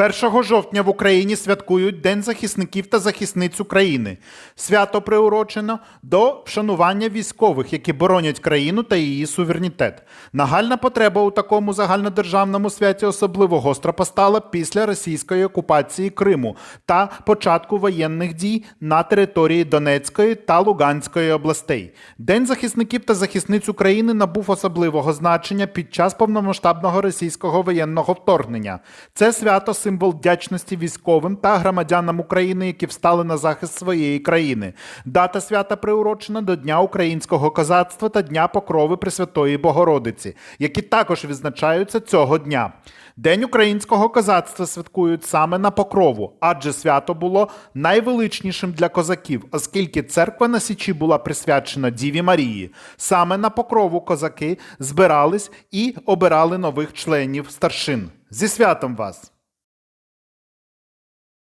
1 жовтня в Україні святкують День захисників та захисниць України. Свято приурочено до вшанування військових, які боронять країну та її суверенітет. Нагальна потреба у такому загальнодержавному святі особливо гостро постала після російської окупації Криму та початку воєнних дій на території Донецької та Луганської областей. День захисників та захисниць України набув особливого значення під час повномасштабного російського воєнного вторгнення. Це свято символ вдячності військовим та громадянам України, які встали на захист своєї країни. Дата свята приурочена до Дня українського козацтва та Дня Покрови Пресвятої Богородиці, які також відзначаються цього дня. День українського козацтва святкують саме на покрову, адже свято було найвеличнішим для козаків, оскільки церква на Січі була присвячена Діві Марії. Саме на покрову козаки збирались і обирали нових членів старшин. Зі святом вас!